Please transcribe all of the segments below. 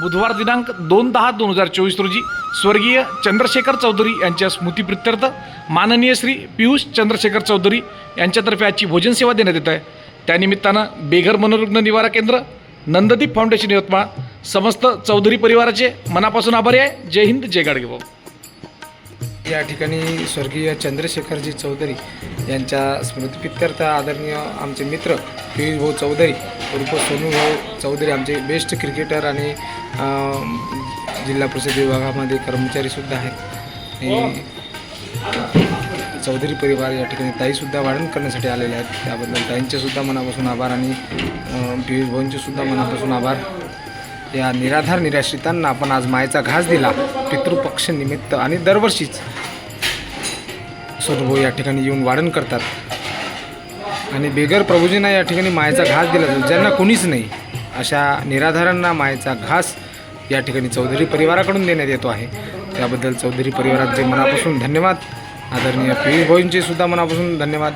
बुधवार दिनांक दोन दहा दोन हजार चोवीस रोजी स्वर्गीय चंद्रशेखर चौधरी यांच्या स्मृतीप्रित्यर्थ माननीय श्री पियुष चंद्रशेखर चौधरी यांच्यातर्फे आजची भोजन सेवा देण्यात येत आहे. त्यानिमित्तानं बेघर मनोरुग्ण निवारा केंद्र नंददीप फाउंडेशन यवतमाळ समस्त चौधरी परिवाराचे मनापासून आभारी आहे. जय हिंद जय गाडगेभाऊ या ठिकाणी स्वर्गीय चंद्रशेखरजी चौधरी यांच्या स्मृतिप्रित्यर्थ आदरणीय आमचे मित्र पियुष भाऊ चौधरी उर्फ सोनू भाऊ चौधरी आमचे बेस्ट क्रिकेटर आणि जिल्हा परिषद विभागामध्ये कर्मचारीसुद्धा आहेत. चौधरी परिवार या ठिकाणी ताईसुद्धा वाढण करण्यासाठी आलेले आहेत. त्याबद्दल ताईंचेसुद्धा मनापासून आभार आणि पियुष भाऊंचेसुद्धा मनापासून आभार. या निराधार निराश्रितांना आपण आज मायेचा घास दिला. पितृपक्ष निमित्त आणि दरवर्षीच सोनभाऊ या ठिकाणी येऊन वाढण करतात. आणि बेगर प्रभूजींना या ठिकाणी मायेचा घास दिला जातो. ज्यांना कोणीच नाही अशा निराधारांना मायेचा घास या ठिकाणी चौधरी परिवाराकडून देण्यात येतो आहे. त्याबद्दल चौधरी परिवाराचे मनापासून धन्यवाद. आदरणीय पियुष भाऊंचे सुद्धा मनापासून धन्यवाद.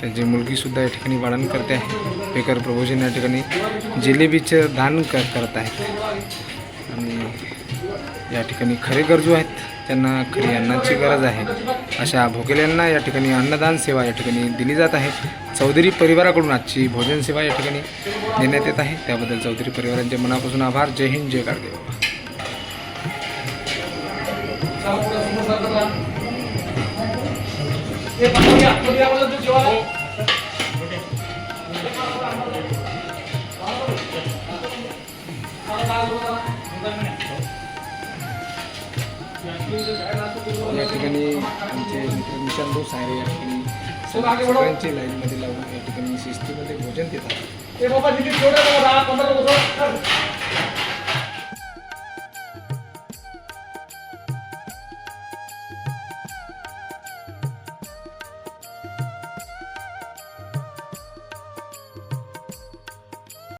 त्यांची मुलगीसुद्धा या ठिकाणी वाढण करते आहे. बेकर प्रभूजींना या ठिकाणी जिलेबीचं दान क करत आहेत. आणि या ठिकाणी खरे गरजू आहेत. त्यांना खरी अन्नाची गरज आहे. अशा भोकेल्यांना या ठिकाणी अन्नदान सेवा या ठिकाणी दिली जात आहे. चौधरी परिवाराकडून आजची भोजन सेवा या ठिकाणी देण्यात येत आहे. त्याबद्दल चौधरी परिवारांचे मनापासून आभार. जय हिंद जय गाडगे या ठिकाणी आमचे मित्र निशांत भाऊ सायरे या ठिकाणी सगळ्यांची लाईनमध्ये लावून या ठिकाणी शिस्तीमध्ये भोजन देतात.